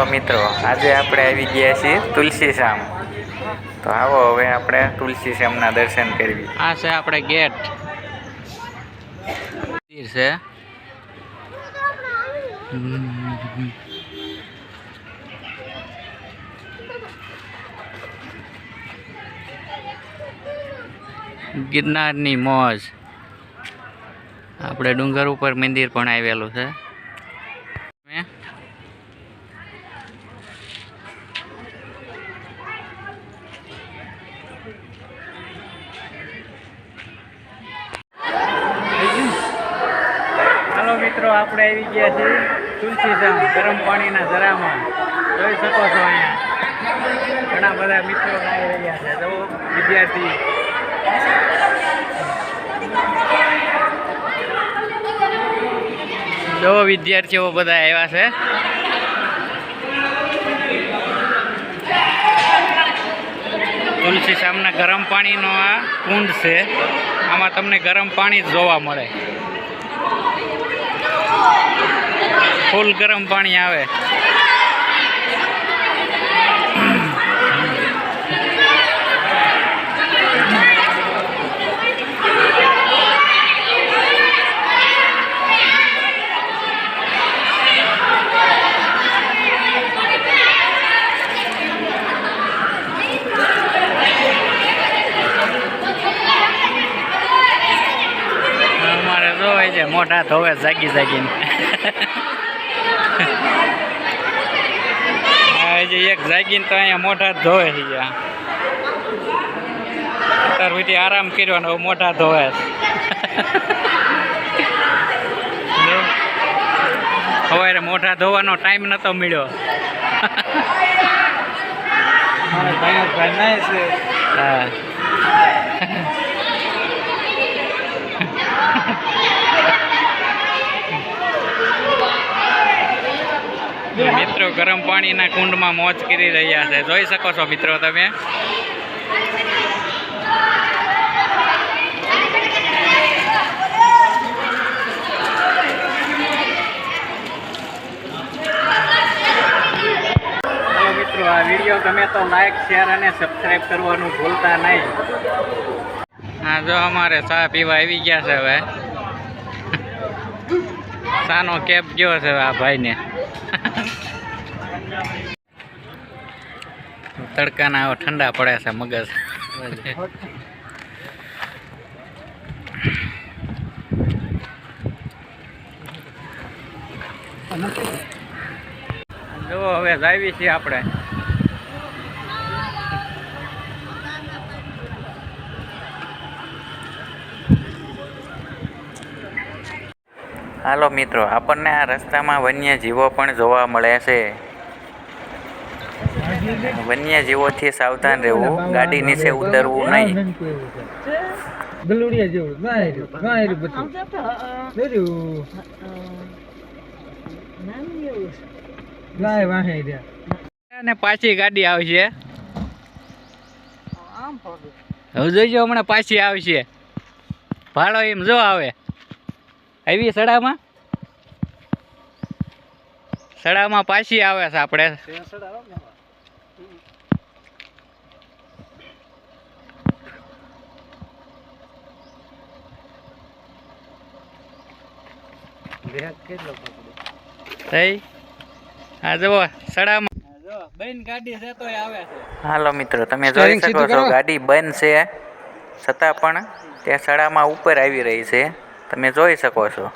હાલો મિત્રો, આજે આપણે આવી ગયા છીએ તુલસી શ્યામ તો આવો હવે આપણે તુલસી શ્યામના દર્શન કરવી આ છે આપણે ગેટ. મંદિર છે. ગિરનારની મોજ. આપણે ડુંગર ઉપર મંદિર પણ આવેલું છે. મિત્રો, આપણે આવી ગયા છે તુલસીધામ ગરમ પાણીના જરામાં. જોઈ શકો છો અહીંયા. ઘણા બધા મિત્રો આવી રહ્યા છે. તો વિદ્યાર્થી. જો વિદ્યાર્થીઓ બધા આવ્યા છે. તુલસી સામના ગરમ પાણીનો આ કુંડ છે. આમાં તમને ગરમ પાણી જ જોવા મળે. ફૂલ ગરમ પાણી આવે. જોવાય છે મોઢા ધોવે જાગી જાગીને. હજી એક જાગીને તો અહીંયા મોઢા ધોવે છે અત્યાર સુધી આરામ કર્યો ને મોઢા ધોવે સવારે મોઢા ધોવાનો ટાઈમ નતો મળ્યો. હા. મિત્રો ગરમ પાણીના કુંડમાં મોજ કરી રહ્યા છે. જોઈ શકો છો મિત્રો તમે. મિત્રો આ વીડિયો ગમે તો લાઈક શેર અને સબસ્ક્રાઇબ કરવાનું ભૂલતા નહીં. હા જો અમારે ચા પીવા આવી ગયા છે હવે. સાનો કેપ ગયો છે આ ભાઈને. તડકાના ઠંડા પડે છે મગજ. જો, હવે જાવી છીએ આપણે. હાલો મિત્રો, આપણને આ રસ્તામાં વન્ય જીવો પણ જોવા મળે છે. વન્ય જીવોથી સાવધાન રહેવું ગાડી નીચે ઉતરવું નહીં. ગલુડિયા જેવું ના ના રહ્યું બધું. રહ્યું? ગાય વાહે રહ્યા. અને પાછી ગાડી આવશે. હવે જોઈજો હમણાં પાછી આવશે. ભાડો એમ જો આવે. આવી સડામાં? સડામાં પાછી આવે છે આપણે. હાલો મિત્રો તમે જોઈ શકો છો ગાડી બંધ છે. છતાં પણ તે સડામાં ઉપર આવી રહી છે. તમે જોઈ શકો છો.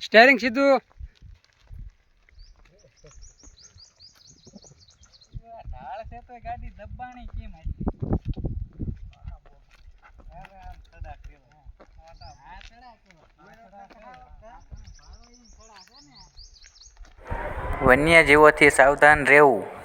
સ્ટેરિંગ સીધું ઢાળ છે તો ગાડી દબાણી કેમ વન્ય જીવોથી સાવધાન રહેવું.